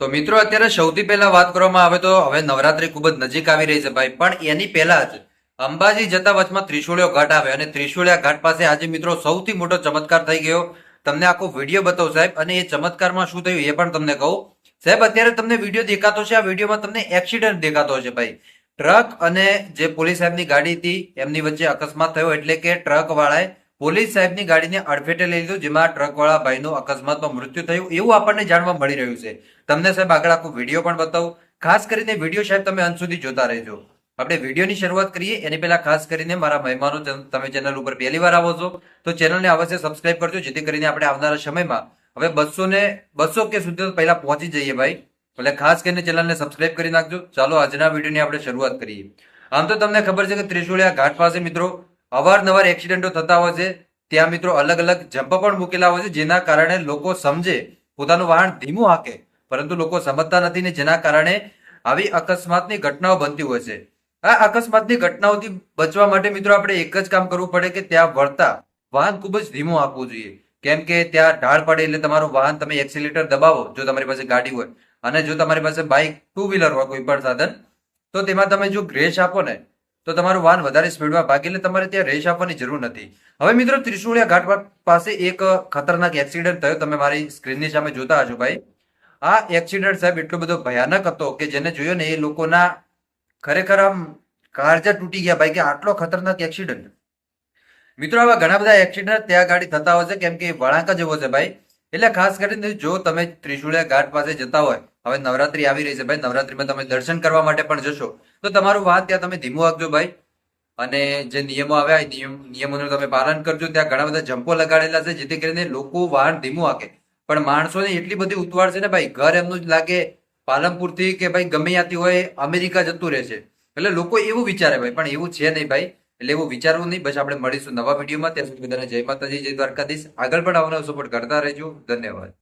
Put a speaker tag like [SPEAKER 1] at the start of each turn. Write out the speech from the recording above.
[SPEAKER 1] તો મિત્રો, અત્યારે સૌથી પહેલા વાત કરવામાં આવે તો હવે નવરાત્રી ખૂબ જ નજીક આવી રહી છે ભાઈ. પણ એની પહેલા જ અંબાજી જતા વચમાં ત્રિશુળિયો ઘાટ આવે અને ત્રિશુળિયા ઘાટ પાસે આજે મિત્રો સૌથી મોટો ચમત્કાર થઈ ગયો. તમને આખો વીડિયો બતાવું સાહેબ, અને એ ચમત્કારમાં શું થયું એ પણ તમને કહું. સાહેબ, અત્યારે તમને વીડિયો દેખાતો છે, આ વિડીયોમાં તમને એક્સિડન્ટ દેખાતો હશે ભાઈ. ટ્રક અને જે પોલીસ સાહેબની ગાડી હતી, એમની વચ્ચે અકસ્માત થયો, એટલે કે ટ્રક વાળાએ પોલીસ સાહેબની ગાડીને અડફેટે લઈ લીધું, જેમાં ટ્રકવાળા ભાઈનું અકસ્માતમાં મૃત્યુ થયું એવું આપણને જાણવા મળી રહ્યું છે. તમને સાહેબ આગળ આખું વીડિયો પણ બતાવું. ખાસ કરીને વીડિયો સાહેબ તમે અંત સુધી જોતા રહેજો. આપણે વિડીયોની શરૂઆત કરીએ, એની પહેલા ખાસ કરીને મારા મહેમાનો તમે ચેનલ ઉપર પહેલી વાર આવો છો, તો ચેનલને અવશ્ય સબસ્ક્રાઇબ કરજો, જેથી કરીને આપણે આવનારા સમયમાં હવે બસો ને બસો કે સુધી પહેલા પહોંચી જઈએ ભાઈ. એટલે ખાસ કરીને ચેનલને સબસ્ક્રાઇબ કરી નાખજો. ચાલો આજના વિડીયોની આપણે શરૂઆત કરીએ. આમ તો તમને ખબર છે કે ત્રિશુળિયા ઘાટ પાસે મિત્રો અવારનવાર એક્સિડન્ટો થતા હોય છે. ત્યાં મિત્રો અલગ અલગ જમ્પ પણ મૂકેલા હોય છે, જેના કારણે લોકો સમજે, પોતાનું વાહન ધીમું હાકે, પરંતુ લોકો સમજતા નથી ને જેના કારણે આવી અકસ્માતની ઘટનાઓ બનતી હોય છે. આ અકસ્માતની ઘટનાઓથી બચવા માટે મિત્રો આપણે એક જ કામ કરવું પડે કે ત્યાં વળતા વાહન ખૂબ જ ધીમું આપવું જોઈએ. કેમ કે ત્યાં ઢાળ પડે એટલે તમારું વાહન તમે એક્સિલેટર દબાવો, જો તમારી પાસે ગાડી હોય અને જો તમારી પાસે બાઇક ટુ વ્હીલર હોય કોઈ પણ સાધન, તો તેમાં તમે જો ગ્રેસ આપો ને તો તમારું વાહન વધારે સ્પીડમાં ભાગે એટલે તમારે ત્યાં રેસ આપવાની જરૂર નથી. હવે મિત્રો ત્રિશુળિયા ઘાટ પાસે એક ખતરનાક એક્સિડન્ટ થયો. તમે મારી સ્ક્રીનની સામે જોતા હશો ભાઈ. આ એક્સિડન્ટ સાહેબ એટલો બધો ભયાનક હતો કે જેને જોયો ને એ લોકોના ખરેખર આમ કાળજા તૂટી ગયા ભાઈ. કે આટલો ખતરનાક એક્સિડન્ટ મિત્રો, આવા ઘણા બધા એક્સિડન્ટ ત્યાં ગાડી થતા હોય છે. કેમ કે વળાંક જ એવો છે ભાઈ. એટલે ખાસ કરીને જો તમે ત્રિશુળિયા ઘાટ પાસે જતા હોય હવે નવરાત્રી આવી રહી છે ભાઈ. નવરાત્રીમાં તમે દર્શન કરવા માટે પણ જશો. તો તમારું વાત ત્યાં તમે ધીમું રાખજો ભાઈ. અને જે નિયમો આવ્યા નિયમ નિયમોનું તમે પાલન કરજો. ત્યાં ઘણા બધા જમ્પો લગાડેલા છે, જેથી કરીને લોકો વાહન ધીમું હાકે. પણ માણસોને એટલી બધી ઉતવાળ છે ને ભાઈ, ઘર એમનું જ લાગે પાલનપુરથી કે ભાઈ ગમે ત્યાંથી હોય, અમેરિકા જતું રહે છે. એટલે લોકો એવું વિચારે ભાઈ, પણ એવું છે નહીં ભાઈ. એટલે એવું વિચારવું નહીં. બસ આપણે મળીશું નવા વિડીયોમાં. ત્યાં સુધી બધાને જય માતાજી, જય દ્વારકાધીશ. આગળ પણ આવવાનો સપોર્ટ કરતા રહેજો. ધન્યવાદ.